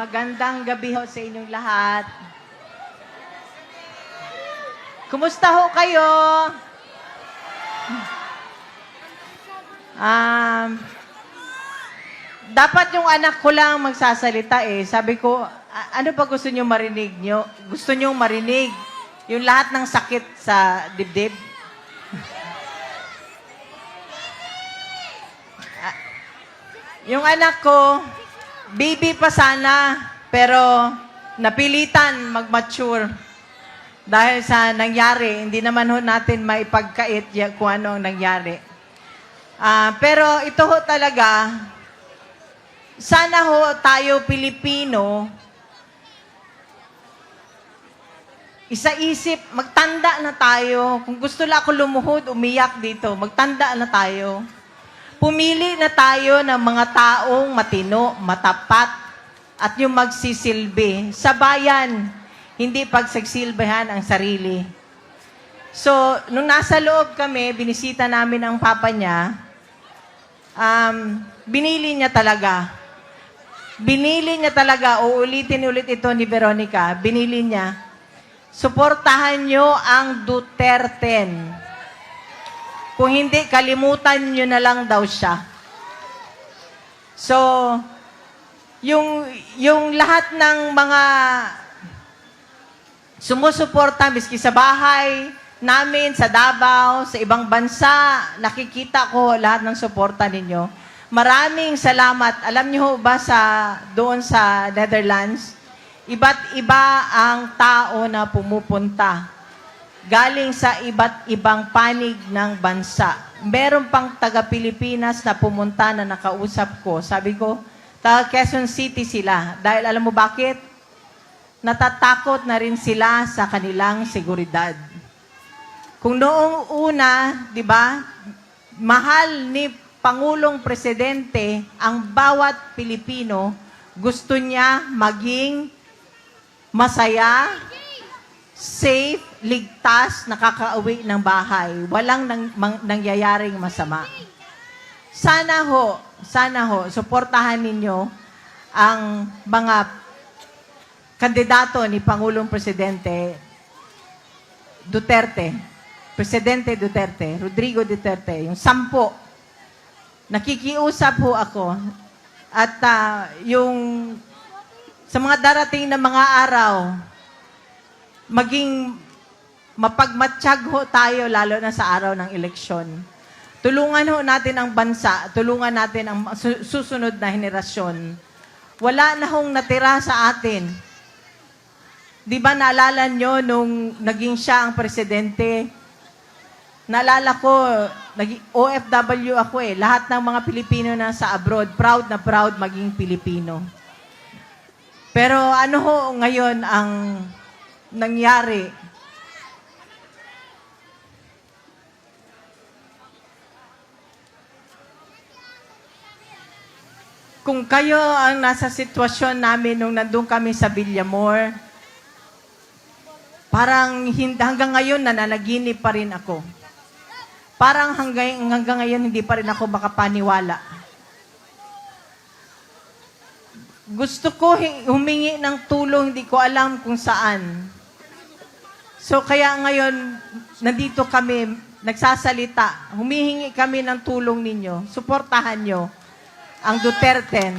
Magandang gabi ho sa inyong lahat. Kumusta ho kayo? Um, dapat yung anak ko lang magsasalita eh. Sabi ko, "A- ano pa gusto nyo marinig nyo? Gusto nyo marinig yung lahat ng sakit sa dibdib? Ah, yung anak ko, baby pa sana, pero napilitan mag-mature. Dahil sa nangyari, hindi naman ho natin maipagkait kung ano ang nangyari. Ah, pero ito ho talaga, sana ho tayo Pilipino, isa-isip, magtanda na tayo. Kung gusto lang ako lumuhod, umiyak dito, magtanda na tayo. Pumili na tayo ng mga taong matino, matapat, at yung magsisilbi sa bayan, hindi pagsagsilbihan ang sarili. So, nung nasa loob kami, binisita namin ang papa niya, um, binili niya talaga. Binili niya talaga, uulitin ulit ito ni Veronica, binili niya, suportahan niyo ang Duterte. Kung hindi, kalimutan niyo na lang daw siya. So, yung, yung lahat ng mga sumusuporta, miski sa bahay namin, sa Davao, sa ibang bansa, nakikita ko lahat ng suporta ninyo. Maraming salamat. Alam niyo ba sa, doon sa Netherlands, iba't iba ang tao na pumupunta galing sa iba't ibang panig ng bansa. Meron pang taga-Pilipinas na pumunta na nakausap ko. Sabi ko, taga Quezon City sila. Dahil alam mo bakit? Natatakot na rin sila sa kanilang seguridad. Kung noong una, di ba, mahal ni Pangulong Presidente ang bawat Pilipino, gusto niya maging masaya, safe, ligtas, nakakauwi ng bahay. Walang nang, mang- nangyayaring masama. Sana ho, sana ho, suportahan ninyo ang mga kandidato ni Pangulong Presidente Duterte, Presidente Duterte, Rodrigo Duterte, yung sampo. Nakikiusap ho ako. At ah, yung sa mga darating na mga araw, maging mapagmatsyag ho tayo lalo na sa araw ng eleksyon. Tulungan ho natin ang bansa, tulungan natin ang su- susunod na henerasyon. Wala na hong natira sa atin. Di ba naalala nyo nung naging siya ang presidente? Naalala ko, naging OFW ako eh. Lahat ng mga Pilipino na sa abroad, proud na proud maging Pilipino. Pero ano ho ngayon ang nangyari? Kung kayo ang nasa sitwasyon namin nung nandun kami sa Villamor, parang hanggang ngayon nananaginip pa rin ako. Parang hanggang, hanggang ngayon hindi pa rin ako makapaniwala. Gusto ko humingi ng tulong, hindi ko alam kung saan. So kaya ngayon, nandito kami, nagsasalita, humihingi kami ng tulong ninyo, suportahan nyo ang Duterte